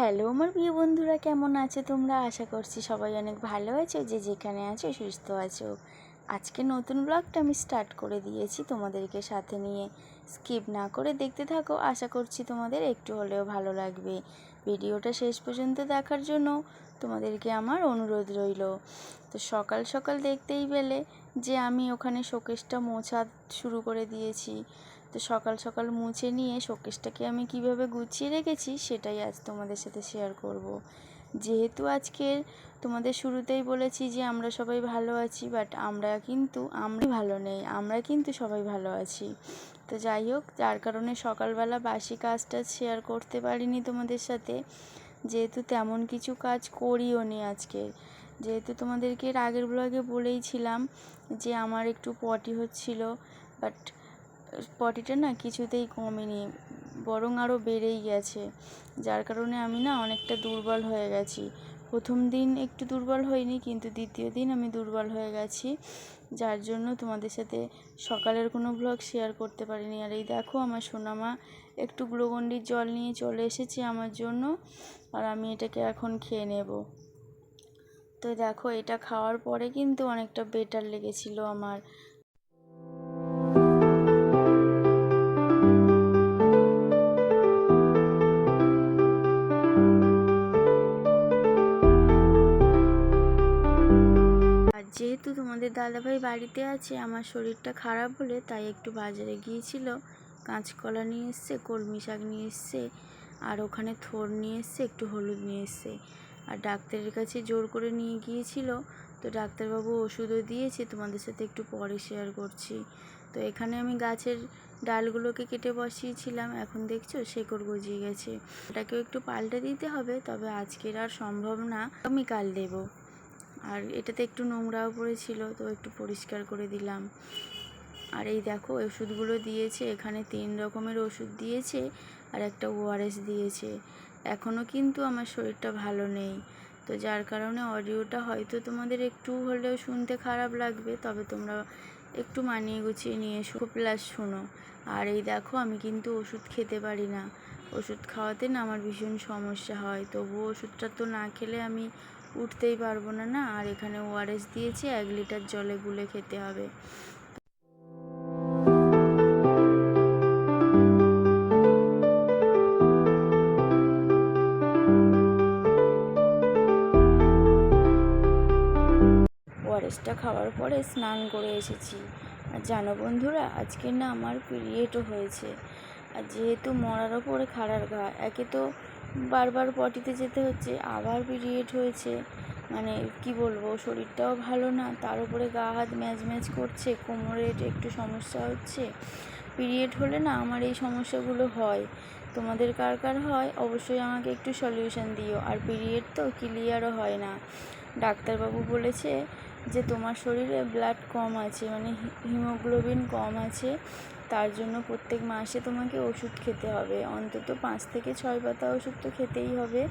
Hello আমার প্রিয় বন্ধুরা, কেমন আছে তোমরা? আশা করছি সবাই অনেক ভালো আছো, যে যেখানে আছো সুস্থ আছো। আজকে নতুন ব্লগটা আমি স্টার্ট করে দিয়েছি, তোমাদেরকে সাথে নিয়ে। স্কিপ না করে দেখতে থাকো, আশা করছি তোমাদের একটু হলেও ভালো লাগবে। ভিডিওটা শেষ পর্যন্ত দেখার জন্য তোমাদেরকে আমার অনুরোধ রইল। তো সকাল সকাল দেখতেই পেলে যে আমি ওখানে শোকেসটা মোছা শুরু করে দিয়েছি। তো সকাল সকাল মুছে নিয়ে শোকেসটাকে আমি কীভাবে গুছিয়ে রেখেছি সেটাই আজ তোমাদের সাথে শেয়ার করব। যেহেতু আজকের তোমাদের শুরুতেই বলেছি যে আমরা সবাই ভালো আছি বাট আমরা কিন্তু আমরা ভালো নেই, আমরা কিন্তু সবাই ভালো আছি। তো যাই হোক, যার কারণে সকালবেলা বাসি কাজটা শেয়ার করতে পারিনি তোমাদের সাথে। যেহেতু তেমন কিছু কাজ করিও নি আজকে যেহেতু তোমাদেরকে আগের ব্লগে বলেইছিলাম যে আমার একটু পটি হচ্ছিল বাট পটিটা না কিছুতেই কমেনি, বরং আরও বেড়েই গেছে। যার কারণে আমি না অনেকটা দুর্বল হয়ে গেছি। প্রথম দিন একটু দুর্বল হইনি কিন্তু দ্বিতীয় দিন আমি দুর্বল হয়ে গেছি। যার জন্য তোমাদের সাথে সকালের কোনো ব্লগ শেয়ার করতে পারিনি। আর এই দেখো, আমার সোনামা একটু গ্লুকন্ডির জল নিয়ে চলে এসেছে আমার জন্য, আর আমি এটাকে এখন খেয়ে নেব। তো দেখো, এটা খাওয়ার পরে কিন্তু অনেকটা বেটার লেগেছিল আমার। যেহেতু তোমাদের দাদাভাই বাড়িতে আছে, আমার শরীরটা খারাপ বলে তাই একটু বাজারে গিয়েছিল। কাঁচকলা নিয়ে এসছে, কলমি শাক নিয়ে এসছে, আর ওখানে থোর নিয়ে এসছে, একটু হলুদ নিয়ে এসছে। আর ডাক্তারের কাছে জোর করে নিয়ে গিয়েছিল, তো ডাক্তারবাবু ওষুধও দিয়েছে, তোমাদের সাথে একটু পরে শেয়ার করছি। তো এখানে আমি গাছের ডালগুলোকে কেটে বসিয়েছিলাম, এখন দেখছ শেকড় গজিয়ে গেছে। ওটাকেও একটু পাল্টে দিতে হবে, তবে আজকের আর সম্ভব না, আমি কাল দেবো। আর এটাতে একটু নোংরাও পড়েছিল, তো একটু পরিষ্কার করে দিলাম। আর এই দেখো, ওষুধগুলো দিয়েছে, এখানে তিন রকমের ওষুধ দিয়েছে আর একটা ওআরএস দিয়েছে। এখনও কিন্তু আমার শরীরটা ভালো নেই, তো যার কারণে অডিওটা হয়তো তোমাদের একটু হলেও শুনতে খারাপ লাগবে, তবে তোমরা একটু মানিয়ে গুছিয়ে নিয়ে এসো। প্লাস শোনো, আর এই দেখো, আমি কিন্তু ওষুধ খেতে পারি না। ওষুধ খাওয়াতে না আমার ভীষণ সমস্যা হয়, তবুও ওষুধটা তো না খেলে আমি উঠতেই পারব না না? আর এখানে ওআরএস দিয়েছি, এক লিটার জলে গুলে খেতে হবে। ওআরএসটা খাওয়ার পরে স্নান করে এসেছি। আর জানো বন্ধুরা, আজকে না আমার পিরিয়ডও হয়েছে। আর যেহেতু মরার ওপরে খাড়ার ঘা, একে তো বারবার পটিতে যেতে হচ্ছে, আবার পিরিয়ড হয়েছে। মানে কি বলব, শরীরটাও ভালো না, তার উপরে গা হাত ম্যাজ ম্যাজ করছে, কোমরে একটু সমস্যা হচ্ছে। পিরিয়ড হলে না আমার এই সমস্যাগুলো হয়। তোমাদের কার কার হয়? অবশ্যই আমাকে একটু সলিউশন দিও। আর পিরিয়ড তো ক্লিয়ারও হয় না। ডাক্তারবাবু বলেছে যে তোমার শরীরে ব্লাড কম আছে মানে হিমোগ্লোবিন কম আছে। তার জন্য প্রত্যেক মাসে তোমাকে ওষুধ খেতে হবে। অন্তত পাঁচ থেকে ছয় পাতা ওষুধ তো খেতেই হবে।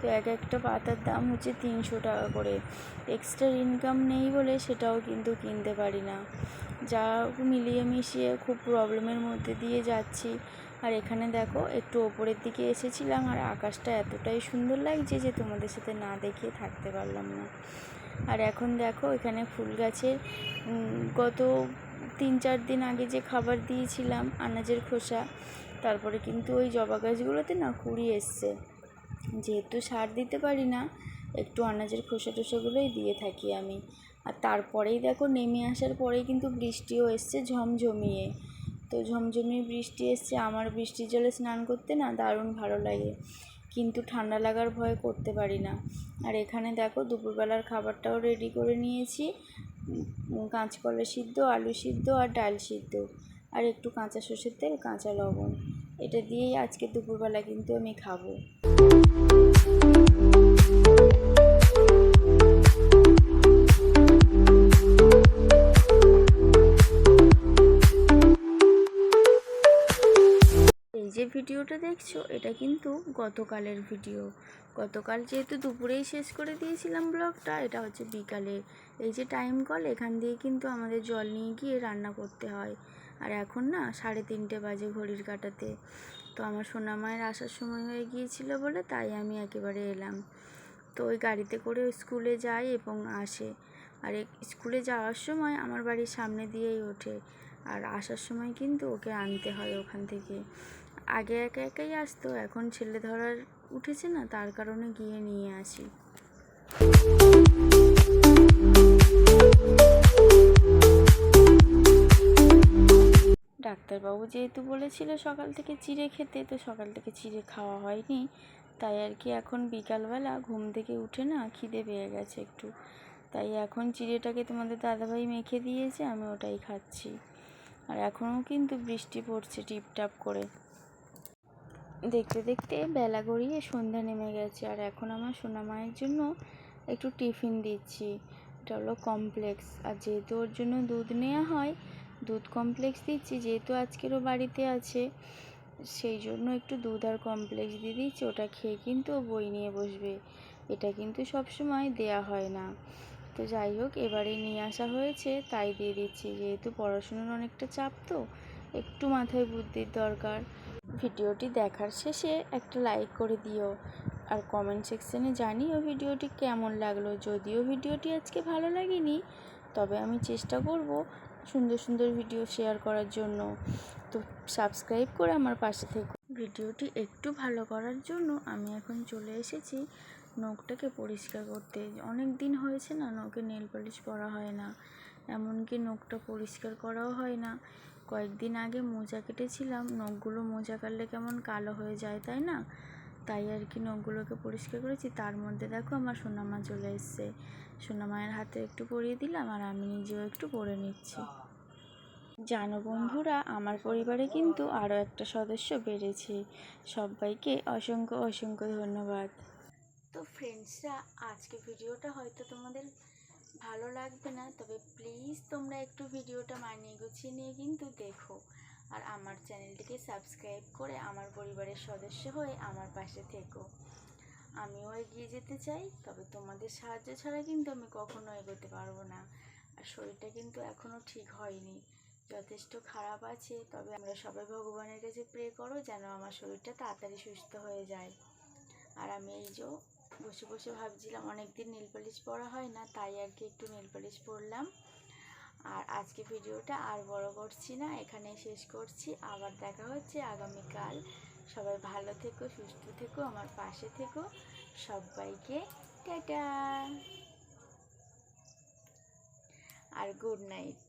তো এক একটা পাতার দাম হচ্ছে তিনশো টাকা করে। এক্সট্রা ইনকাম নেই বলে সেটাও কিন্তু কিনতে পারি না। যা মিলিয়ে মিশিয়ে খুব প্রবলেমের মধ্যে দিয়ে যাচ্ছি। আর এখানে দেখো, একটু ওপরের দিকে এসেছিলাম আর আকাশটা এতটাই সুন্দর লাগছে যে তোমাদের সাথে না দেখিয়ে থাকতে পারলাম না। আর এখন দেখো, এখানে ফুল গাছের গত তিন চার দিন আগে যে খাবার দিয়েছিলাম, আনাজের খোসা, তারপরে কিন্তু ওই জবা গাছগুলোতে না কুড়ি এসছে। যেহেতু সার দিতে পারি না, একটু আনাজের খোসা টোসাগুলোই দিয়ে থাকি আমি। আর তারপরেই দেখো নেমে আসার পরেই কিন্তু বৃষ্টিও এসছে ঝমঝমিয়ে। তো ঝমঝমিয়ে বৃষ্টি এসছে, আমার বৃষ্টির জলে স্নান করতে না দারুণ ভালো লাগে। কিন্তু ঠান্ডা লাগার ভয় করতে পারি না। আর এখানে দেখো দুপুরবেলার খাবারটাও রেডি করে নিয়েছি। কাঁচকলা সিদ্ধ, আলু সিদ্ধ আর ডাল সিদ্ধ। আর একটু কাঁচা সর্ষের তেল, কাঁচা লবণ। এটা দিয়েই আজকে দুপুরবেলা কিন্তু আমি খাব। ভিডিওটা দেখছ, এটা কিন্তু গতকালের ভিডিও। গতকাল যেহেতু দুপুরেই শেষ করে দিয়েছিলাম ব্লগটা, এটা হচ্ছে বিকালে। এই যে টাইম কল এখান দিয়ে কিন্তু আমাদের জল নিয়ে গিয়ে রান্না করতে হয়। আর এখন না, সাড়ে তিনটে বাজে ঘড়ির কাটাতে। তো আমার সোনা মায়ের আসার সময় হয়ে গিয়েছিল বলে তাই আমি একেবারে এলাম। তো ওই গাড়িতে করে স্কুলে যায় এবং আসে। আর স্কুলে যাওয়ার সময় আমার বাড়ির সামনে দিয়েই ওঠে। আর আসার সময় কিন্তু ওকে আনতে হয় ওখান থেকে। আগে একা একাই আসতো, এখন ছেলে ধরার উঠেছে না, তার কারণে গিয়ে নিয়ে আসি। ডাক্তারবাবু যেহেতু বলেছিল সকাল থেকে চিড়ে খেতে, তো সকাল থেকে চিড়ে খাওয়া হয়নি, তাই আর কি এখন বিকালবেলা ঘুম থেকে উঠে না খিদে পেয়ে গেছে একটু। তাই এখন চিড়েটাকে তোমাদের দাদাভাই মেখে দিয়েছে, আমি ওটাই খাচ্ছি। আর এখনও কিন্তু বৃষ্টি পড়ছে টিপটাপ করে। দেখতে দেখতে বেলা গড়িয়ে সন্ধ্যা নেমে গেছে আর এখন আমার সোনা মায়ের জন্য একটু টিফিন দিচ্ছি। এটা হলো কমপ্লেক্স আর যেহেতু ওর জন্য দুধ নেওয়া হয়, দুধ কমপ্লেক্স দিচ্ছি, যেহেতু আজকেরও বাড়িতে আছে, সেই জন্য একটু দুধ আর কমপ্লেক্স দিয়ে দিচ্ছি। ওটা খেয়ে কিন্তু বই নিয়ে বসবে। এটা কিন্তু সব সময় দেয়া হয় না। তো যাই হোক, এবারে নিয়ে আসা হয়েছে, তাই দিয়ে দিচ্ছি। যেহেতু পড়াশোনার অনেকটা চাপ তো, একটু মাথায় বুদ্ধির দরকার। ভিডিওটি দেখার শেষে একটা লাইক করে দিও। আর কমেন্ট সেকশনে জানিও ভিডিওটি কেমন লাগল। যদিও ভিডিওটি আজকে ভালো লাগেনি, তবে আমি চেষ্টা করব সুন্দর সুন্দর ভিডিও শেয়ার করার জন্য। তো সাবস্ক্রাইব করে আমার পাশে থেকে। ভিডিওটি একটু ভালো করার জন্য আমি এখন চলে এসেছি নখটাকে পরিষ্কার করতে। অনেক দিন হয়েছে না নখে নেল পালিশ পরা হয় না। এমনকি নখটা পরিষ্কার করাও হয় না। কয়েকদিন আগে মোজা কেটেছিলাম, নখগুলো মোজা কাটলে কেমন কালো হয়ে যায়, তাই না? তাই আর কি নখগুলোকে পরিষ্কার করেছি। তার মধ্যে দেখো আমার সোনামা চলে এসছে। সোনামায়ের হাতে একটু পরিয়ে দিলাম আর আমি নিজেও একটু পরে নিচ্ছি। জানো বন্ধুরা, আমার পরিবারে কিন্তু আরও একটা সদস্য বেড়েছে। সবাইকে অসংখ্য অসংখ্য ধন্যবাদ। তো ফ্রেন্ডসরা আজকে ভিডিওটা হয়তো তোমাদের ভালো লাগবে না, তবে প্লিজ তোমরা একটু ভিডিওটা মানিয়ে গুছিয়ে নিয়ে কিন্তু দেখো। আর আমার চ্যানেলটিকে সাবস্ক্রাইব করে আমার পরিবারের সদস্য হয়ে আমার পাশে থেকো। আমিও এগিয়ে যেতে চাই, তবে তোমাদের সাহায্য ছাড়া কিন্তু আমি কখনো এগোতে পারব না। আর শরীরটা কিন্তু এখনও ঠিক হয়নি। যথেষ্ট খারাপ আছে, তবে আমরা সবাই ভগবানের কাছে প্রে করো যেন আমার শরীরটা তাড়াতাড়ি সুস্থ হয়ে যায়। আর আমি এই যে বসে বসে ভাবছিলাম অনেক দিন নীল পালিশ পরা হয় না, তাই আর কি একটু নীল পালিশ পরলাম। আর আজকে ভিডিওটা আর বড় করছি না, এখানেই শেষ করছি। আবার দেখা হচ্ছে আগামীকাল। সবাই ভালো থেকো, সুস্থ থেকো, আমার পাশে থেকো। সবাইকে টাটা। আর গুড নাইট।